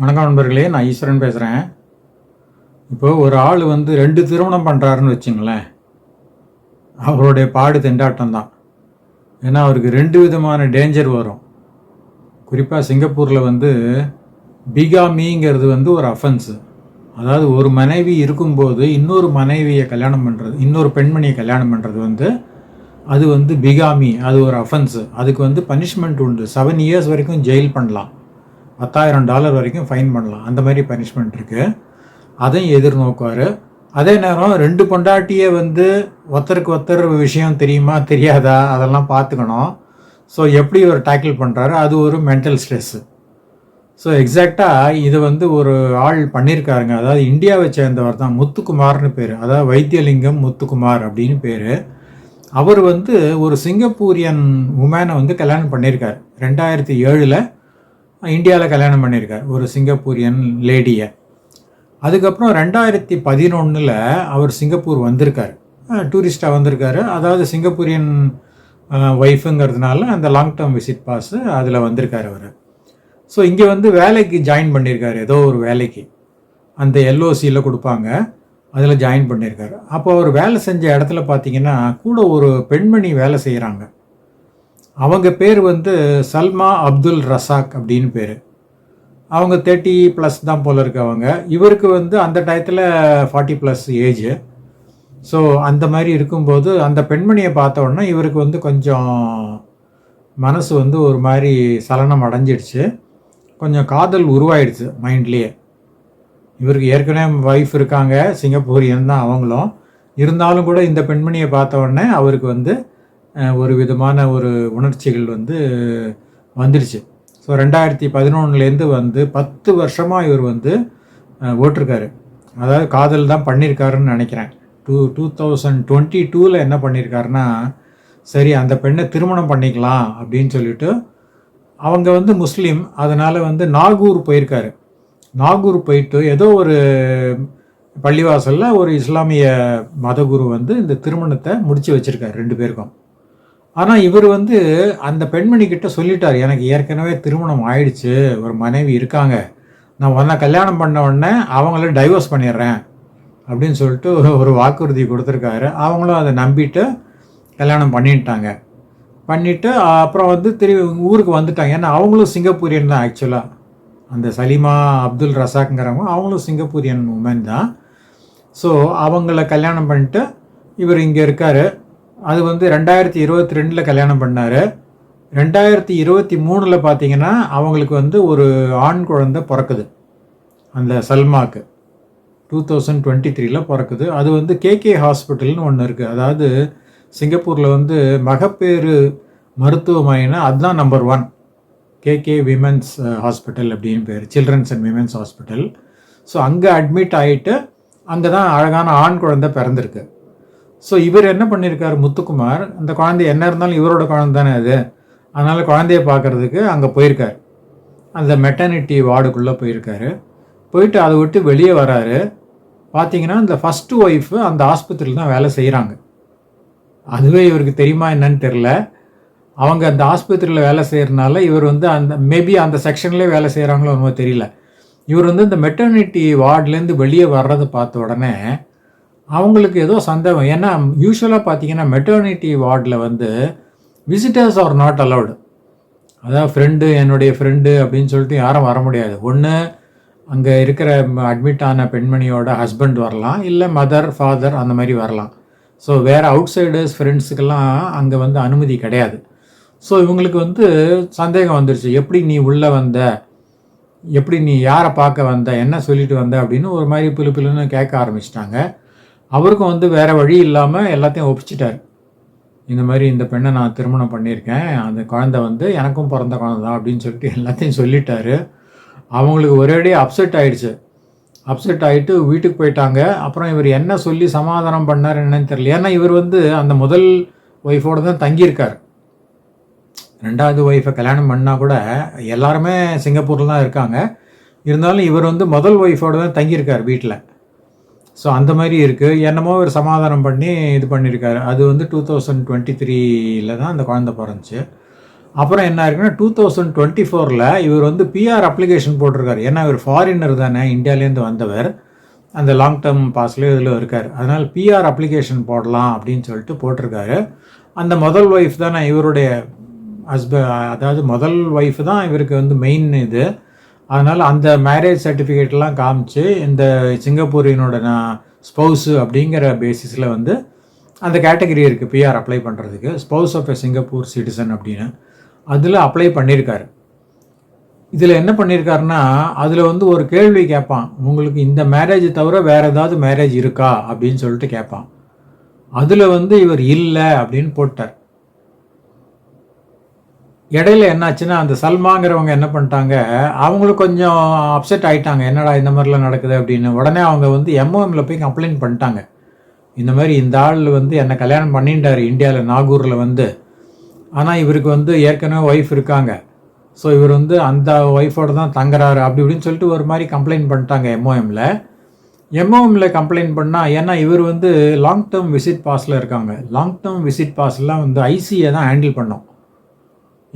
வணக்கம் நண்பர்களே நான் ஈஸ்வரன் பேசுகிறேன் இப்போ ஒரு ஆள் வந்து ரெண்டு திருமணம் பண்ணுறாருன்னு வச்சுங்களேன். அவருடைய பாடு திண்டாட்டம் தான். ஏன்னா அவருக்கு ரெண்டு விதமான டேஞ்சர் வரும். குறிப்பாக சிங்கப்பூரில் வந்து பிகாமிங்கிறது வந்து ஒரு அஃபென்ஸு அதாவது ஒரு மனைவி இருக்கும்போது இன்னொரு மனைவியை கல்யாணம் பண்ணுறது இன்னொரு பெண்மணியை கல்யாணம் பண்ணுறது வந்து அது வந்து பிகாமி அது ஒரு அஃபென்ஸு அதுக்கு வந்து பனிஷ்மெண்ட் உண்டு. செவன் இயர்ஸ் வரைக்கும் ஜெயில் பண்ணலாம். பத்தாயிரம் டாலர் வரைக்கும் ஃபைன் பண்ணலாம். அந்த மாதிரி பனிஷ்மெண்ட் இருக்குது அதையும் எதிர்நோக்குவார். அதே நேரம் ரெண்டு பொண்டாட்டியை வந்து ஒருத்தருக்கு ஒருத்தர் விஷயம் தெரியுமா தெரியாதா? அதெல்லாம் பார்த்துக்கணும். ஸோ எப்படி ஒரு டேக்கிள் பண்ணுறாரு அது ஒரு மென்டல் ஸ்ட்ரெஸ்ஸு ஸோ எக்ஸாக்டாக இது வந்து ஒரு ஆள் பண்ணியிருக்காருங்க அதாவது இந்தியாவை சேர்ந்தவர் தான் முத்துக்குமார்னு பேர். அதாவது வைத்தியலிங்கம் முத்துக்குமார் அப்படின்னு பேர். அவர் வந்து ஒரு சிங்கப்பூரியன் உமேனை வந்து கல்யாணம் பண்ணியிருக்கார் ரெண்டாயிரத்தி ஏழில் இந்தியாவில் கல்யாணம் பண்ணியிருக்கார் ஒரு சிங்கப்பூரியன் லேடியை. அதுக்கப்புறம் ரெண்டாயிரத்தி பதினொன்றில் அவர் சிங்கப்பூர் வந்திருக்கார். டூரிஸ்டாக வந்திருக்காரு. அதாவது சிங்கப்பூரியன் ஒய்ஃபுங்கிறதுனால அந்த லாங் டேர்ம் விசிட் பாஸு அதில் வந்திருக்கார் அவர். ஸோ இங்கே வந்து வேலைக்கு ஜாயின் பண்ணியிருக்காரு ஏதோ ஒரு வேலைக்கு. அந்த எல்ஓசியில் கொடுப்பாங்க அதில் ஜாயின் பண்ணியிருக்காரு. அப்போ அவர் வேலை செஞ்ச இடத்துல பார்த்தீங்கன்னா கூட ஒரு பெண்மணி வேலை செய்கிறாங்க அவங்க பேர் வந்து சல்மா அப்துல் ரசாக் அப்படின்னு பேர். அவங்க தேர்ட்டி ப்ளஸ் தான் போல இருக்கு அவங்க. இவருக்கு வந்து அந்த டயத்தில் ஃபார்ட்டி ப்ளஸ் ஏஜ் ஸோ அந்த மாதிரி இருக்கும்போது அந்த பெண்மணியை பார்த்த உடனே இவருக்கு வந்து கொஞ்சம் மனசு வந்து ஒரு மாதிரி சலனம் அடைஞ்சிடுச்சு. கொஞ்சம் காதல் உருவாயிடுச்சு மைண்ட்லேயே. இவருக்கு ஏற்கனவே ஒய்ஃப் இருக்காங்க சிங்கப்பூரியன் தான் அவங்களும். இருந்தாலும் கூட இந்த பெண்மணியை பார்த்த உடனே அவருக்கு வந்து ஒரு விதமான ஒரு உணர்ச்சிகள் வந்து வந்துடுச்சு ஸோ ரெண்டாயிரத்தி பதினொன்றுலேருந்து வந்து பத்து வருஷமாக இவர் வந்து ஓட்டிருக்காரு. அதாவது காதல் தான் பண்ணியிருக்காருன்னு நினைக்கிறேன். டூ டூ தௌசண்ட் டுவெண்ட்டி டூவில் என்ன பண்ணியிருக்காருன்னா சரி அந்த பெண்ணை திருமணம் பண்ணிக்கலாம் அப்படின்னு சொல்லிட்டு அவங்க வந்து முஸ்லீம் அதனால் வந்து நாகூர் போயிருக்காரு. நாகூர் போயிட்டு ஏதோ ஒரு பள்ளிவாசலில் ஒரு இஸ்லாமிய மதகுரு வந்து இந்த திருமணத்தை முடிச்சு வச்சுருக்காரு ரெண்டு பேருக்கும். ஆனால் இவர் வந்து அந்த பெண்மணி கிட்ட சொல்லிட்டார் எனக்கு ஏற்கனவே திருமணம் ஆயிடுச்சு ஒரு மனைவி இருக்காங்க. நான் ஒன்றா கல்யாணம் பண்ண உடனே அவங்கள டைவர்ஸ் பண்ணிடுறேன். அப்படின்னு சொல்லிட்டு ஒரு வாக்குறுதி கொடுத்துருக்காரு. அவங்களும் அதை நம்பிட்டு கல்யாணம் பண்ணிட்டாங்க. பண்ணிவிட்டு அப்புறம் வந்து திரும்பி ஊருக்கு வந்துட்டாங்க. ஏன்னா அவங்களும் சிங்கப்பூரியன் தான் ஆக்சுவலாக அந்த சலீமா அப்துல் ரசாக்ங்கிறவங்க அவங்களும் சிங்கப்பூரியன் உமன் தான். ஸோ அவங்கள கல்யாணம் பண்ணிட்டு இவர் இங்கே இருக்கார். அது வந்து ரெண்டாயிரத்தி இருபத்தி ரெண்டில் கல்யாணம் பண்ணார். ரெண்டாயிரத்தி இருபத்தி மூணில் பார்த்தீங்கன்னா அவங்களுக்கு வந்து ஒரு ஆண் குழந்தை பிறக்குது. அந்த சல்மாக்கு. டூ தௌசண்ட் டுவெண்ட்டி த்ரீல பிறக்குது. அது வந்து கேகே ஹாஸ்பிட்டல்னு ஒன்று இருக்குது அதாவது சிங்கப்பூரில் வந்து மகப்பேறு மருத்துவமனைனா அதுதான் number one KK women's hospital அப்படின்னு பேர். Children's and women's hospital. So அங்கே அட்மிட் ஆகிட்டு அங்கே தான் அழகான ஆண் குழந்தை பிறந்திருக்கு. ஸோ இவர் என்ன பண்ணியிருக்காரு முத்துக்குமார்? அந்த குழந்தை என்ன இருந்தாலும் இவரோட குழந்தை தானே அது. அதனால் குழந்தைய பார்க்கறதுக்கு அங்கே போயிருக்கார். அந்த மெட்டர்னிட்டி வார்டுக்குள்ளே போயிருக்காரு. போயிட்டு அதை விட்டு வெளியே வராரு. பார்த்தீங்கன்னா இந்த ஃபஸ்ட்டு ஒய்ஃபு அந்த ஆஸ்பத்திரியில் தான் வேலை செய்கிறாங்க அதுவே இவருக்கு தெரியுமா என்னன்னு தெரில அவங்க அந்த ஆஸ்பத்திரியில் வேலை செய்கிறனால இவர் வந்து அந்த மேபி அந்த செக்ஷன்லேயே வேலை செய்கிறாங்களோ என்னமோ தெரியல. இவர் வந்து இந்த மெட்டர்னிட்டி வார்ட்லேருந்து வெளியே வர்றதை பார்த்த உடனே அவங்களுக்கு ஏதோ சந்தேகம். ஏன்னா யூஸ்வலாக பார்த்தீங்கன்னா மெட்டர்னிட்டி வார்டில் வந்து விசிட்டர்ஸ் ஆர் நாட் அலவுடு அதாவது ஃப்ரெண்டு என்னுடைய ஃப்ரெண்டு அப்படின்னு சொல்லிட்டு யாரும் வர முடியாது. ஒன்று அங்கே இருக்கிற அட்மிட் ஆன பெண்மணியோட ஹஸ்பண்ட் வரலாம். இல்லை மதர் ஃபாதர் அந்த மாதிரி வரலாம். ஸோ வேறு அவுட் சைடர்ஸ் ஃப்ரெண்ட்ஸுக்கெல்லாம் அங்கே வந்து அனுமதி கிடையாது. ஸோ இவங்களுக்கு வந்து சந்தேகம் வந்துருச்சு. எப்படி நீ உள்ளே வந்த? எப்படி நீ யாரை பார்க்க வந்த? என்ன சொல்லிட்டு வந்த? அப்படின்னு ஒரு மாதிரி பிளு பிளுன்னு கேட்க ஆரம்பிச்சிட்டாங்க. அவருக்கும் வந்து வேறு வழி இல்லாமல் எல்லாத்தையும் ஒப்பிச்சிட்டார். இந்த மாதிரி இந்த பெண்ணை நான் திருமணம் பண்ணியிருக்கேன். அந்த குழந்தை வந்து எனக்கும் பிறந்த குழந்தை தான் அப்படின்னு சொல்லிட்டு எல்லாத்தையும் சொல்லிட்டாரு. அவங்களுக்கு ஒரேடியே அப்செட் ஆயிடுச்சு. அப்செட் ஆகிட்டு வீட்டுக்கு போயிட்டாங்க. அப்புறம் இவர் என்ன சொல்லி சமாதானம் பண்ணார் என்னன்னு தெரியல. ஏன்னா இவர் வந்து அந்த முதல் ஒய்ஃபோட தான் தங்கியிருக்கார். ரெண்டாவது ஒய்ஃபை கல்யாணம் பண்ணால் கூட எல்லாருமே சிங்கப்பூரில் தான் இருக்காங்க. இருந்தாலும் இவர் வந்து முதல் ஒய்ஃபோட தான் தங்கியிருக்கார் வீட்டில். ஸோ அந்த மாதிரி இருக்குது என்னமோ ஒரு சமாதானம் பண்ணி இது பண்ணியிருக்காரு அது வந்து டூ தௌசண்ட் டுவெண்ட்டி த்ரீல தான் அந்த குழந்தை பிறந்துச்சு. அப்புறம் என்ன இருக்குன்னா டூ தௌசண்ட் டுவெண்ட்டி ஃபோரில் இவர் வந்து பிஆர் அப்ளிகேஷன் போட்டிருக்காரு. ஏன்னா இவர் ஃபாரினர் தானே இந்தியாவிலேருந்து வந்தவர். அந்த லாங் டேர்ம் பாஸ்லேயும் இதில் இருக்கார். அதனால் பிஆர் அப்ளிகேஷன் போடலாம் அப்படின்னு சொல்லிட்டு போட்டிருக்காரு. அந்த முதல் ஒய்ஃப் தானே இவருடைய ஹஸ்ப அதாவது முதல் ஒய்ஃப் தான் இவருக்கு வந்து மெயின் இது. அதனால் அந்த மேரேஜ் சர்டிஃபிகேட்லாம் காமிச்சு இந்த சிங்கப்பூரினோட நான் ஸ்பௌஸு அப்படிங்கிற பேசிஸில் வந்து அந்த கேட்டகரி இருக்குது பிஆர் அப்ளை பண்ணுறதுக்கு spouse of a Singapore citizen அப்படின்னு. அதில் அப்ளை பண்ணியிருக்காரு இதில் என்ன பண்ணியிருக்காருன்னா அதில் வந்து ஒரு கேள்வி கேட்பான். உங்களுக்கு இந்த மேரேஜ் தவிர வேறு ஏதாவது மேரேஜ் இருக்கா? அப்படின்னு சொல்லிட்டு கேட்பான். அதில் வந்து இவர் இல்லை அப்படின்னு போட்டார். இடையில என்னாச்சுன்னா அந்த சல்மாங்கிறவங்க என்ன பண்ணிட்டாங்க அவங்களும் கொஞ்சம் அப்செட் ஆகிட்டாங்க என்னடா இந்த மாதிரிலாம் நடக்குது அப்படின்னு. உடனே அவங்க வந்து எம்ஓஎம்ல போய் கம்ப்ளைண்ட் பண்ணிட்டாங்க. இந்த மாதிரி இந்த ஆள் வந்து என்னை கல்யாணம் பண்ணிட்டார் இந்தியாவில் நாகூரில் வந்து. ஆனால் இவருக்கு வந்து ஏற்கனவே ஒய்ஃப் இருக்காங்க. ஸோ இவர் வந்து அந்த ஒய்ஃபோட தான் தங்குறாரு அப்படி இப்படின்னு சொல்லிட்டு ஒரு மாதிரி கம்ப்ளைண்ட் பண்ணிட்டாங்க எம்ஓஎம்ல எம்ஓஎம்ல கம்ப்ளைண்ட் பண்ணால் ஏன்னா இவர் வந்து லாங் டேர்ம் விசிட் பாஸில் இருக்காங்க. லாங் டேர்ம் விசிட் பாஸ்லாம் வந்து ஐசியை தான் ஹேண்டில் பண்ணோம்.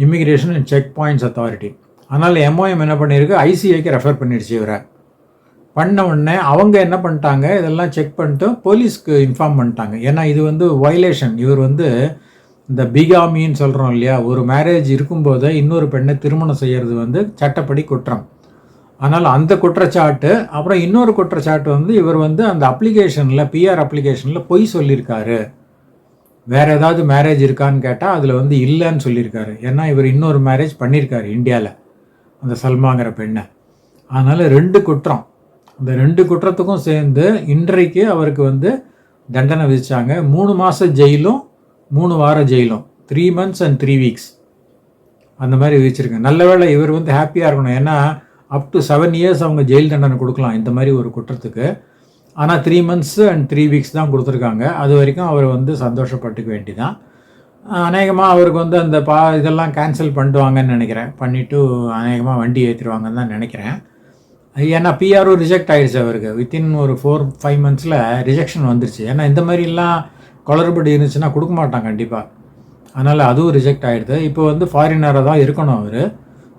Immigration and check points authority அதனால் எம்ஓஎம் என்ன பண்ணியிருக்கு ஐசிஐக்கு ரெஃபர் பண்ணிடுச்சு இவரை. பண்ண உடனே அவங்க என்ன பண்ணிட்டாங்க? இதெல்லாம் செக் பண்ணிட்டு போலீஸ்க்கு இன்ஃபார்ம் பண்ணிட்டாங்க. ஏன்னா இது வந்து வயலேஷன் இவர் வந்து இந்த பிகாமின்னு சொல்கிறோம் இல்லையா? ஒரு மேரேஜ் இருக்கும்போது இன்னொரு பெண்ணை திருமணம் செய்கிறது வந்து சட்டப்படி குற்றம். அதனால் அந்த குற்றச்சாட்டு அப்புறம் இன்னொரு குற்றச்சாட்டு வந்து இவர் வந்து அந்த அப்ளிகேஷனில் பிஆர் அப்ளிகேஷனில் பொய் சொல்லியிருக்காரு. வேறு ஏதாவது மேரேஜ் இருக்கான்னு கேட்டால் அதில் வந்து இல்லைன்னு சொல்லியிருக்காரு. ஏன்னா இவர் இன்னொரு மேரேஜ் பண்ணியிருக்காரு இந்தியாவில் அந்த சல்மாங்கிற பெண்ணை. அதனால் ரெண்டு குற்றம். அந்த ரெண்டு குற்றத்துக்கும் சேர்ந்து இன்றைக்கு அவருக்கு வந்து தண்டனை விதிச்சாங்க. மூணு மாதம் ஜெயிலும் மூணு வாரம் ஜெயிலும். Three months and three weeks அந்த மாதிரி விதிச்சிருக்கேன் நல்ல வேளை இவர் வந்து ஹாப்பியாக இருக்கணும். ஏன்னா அப் டு செவன் இயர்ஸ் அவங்க ஜெயில் தண்டனை கொடுக்கலாம். இந்த மாதிரி ஒரு குற்றத்துக்கு. ஆனால் three months and three weeks தான் கொடுத்துருக்காங்க. அது வரைக்கும் அவர் வந்து சந்தோஷப்பட்டுக்க வேண்டிதான். அநேகமாக அவருக்கு வந்து அந்த பா இதெல்லாம் கேன்சல் பண்ணிடுவாங்கன்னு நினைக்கிறேன். பண்ணிவிட்டு அநேகமாக வண்டி ஏற்றிடுவாங்கன்னு தான் நினைக்கிறேன். ஏன்னா பிஆர்ஓ ரிஜெக்ட் ஆகிடுச்சு அவருக்கு. வித்தின் ஒரு ஃபோர் ஃபைவ் மந்த்ஸில் ரிஜெக்ஷன் வந்துருச்சு. ஏன்னா இந்த மாதிரிலாம் குளறுபடி இருந்துச்சுன்னா கொடுக்க மாட்டான் கண்டிப்பாக அதனால் அதுவும் ரிஜெக்ட் ஆகிடுது இப்போ வந்து ஃபாரினராக தான் இருக்கணும் அவர்.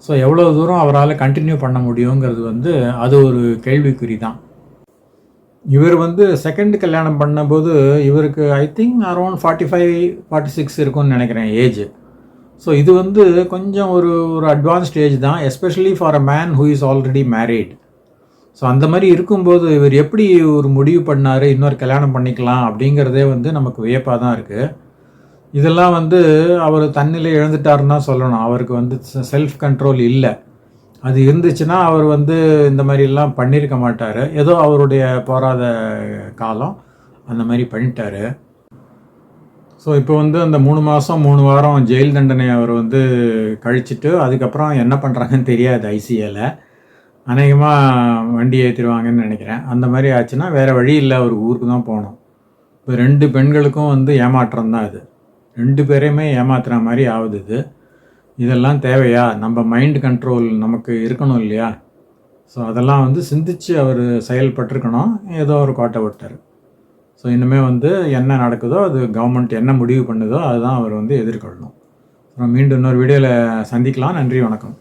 ஸோ எவ்வளோ தூரம் அவரால் கண்டினியூ பண்ண முடியுங்கிறது வந்து அது ஒரு கேள்விக்குறி தான். இவர் வந்து செகண்ட் கல்யாணம் பண்ணும்போது இவருக்கு I think around forty five forty six இருக்கும்னு நினைக்கிறேன் ஏஜ் ஸோ இது வந்து கொஞ்சம் ஒரு ஒரு அட்வான்ஸ்ட் ஏஜ் தான் especially for a man who is already married so அந்த மாதிரி இருக்கும்போது இவர் எப்படி ஒரு முடிவு பண்ணார் இன்னொரு கல்யாணம் பண்ணிக்கலாம் அப்படிங்கிறதே வந்து நமக்கு வியப்பாக தான் இருக்குது இதெல்லாம் வந்து அவர் தன்னிலை இழந்துட்டாருன்னு தான் சொல்லணும். அவருக்கு வந்து செல்ஃப் கண்ட்ரோல் இல்லை. அது இருந்துச்சுன்னா அவர் வந்து இந்த மாதிரிலாம் பண்ணியிருக்க மாட்டார். ஏதோ அவருடைய போராத காலம் அந்த மாதிரி பண்ணிட்டார். ஸோ இப்போ வந்து அந்த மூணு மாதம் மூணு வாரம் ஜெயில் தண்டனை அவர் வந்து கழிச்சிட்டு அதுக்கப்புறம் என்ன பண்ணுறாங்கன்னு தெரியாது ஐசிஏல அநேகமாக வண்டி ஏற்றிடுவாங்கன்னு நினைக்கிறேன். அந்த மாதிரி ஆச்சுன்னா வேறு வழி இல்லை அவர் ஊருக்கு தான் போகணும். இப்போ ரெண்டு பெண்களுக்கும் வந்து ஏமாற்றம் தான் இது ரெண்டு பேரையுமே ஏமாத்துற மாதிரி ஆகுது இது. இதெல்லாம் தேவையா? நம்ம மைண்ட் கண்ட்ரோல் நமக்கு இருக்கணும் இல்லையா? ஸோ அதெல்லாம் வந்து சிந்திச்சு அவர் செயல்பட்டிருக்கணும். ஏதோ ஒரு கோட்டை விட்டார். ஸோ இனிமேல் வந்து என்ன நடக்குதோ அது கவர்மெண்ட் என்ன முடிவு பண்ணுதோ அதுதான் அவர் வந்து எதிர்கொள்ளணும். அப்புறம் மீண்டும் இன்னொரு வீடியோவில் சந்திக்கலாம். நன்றி வணக்கம்.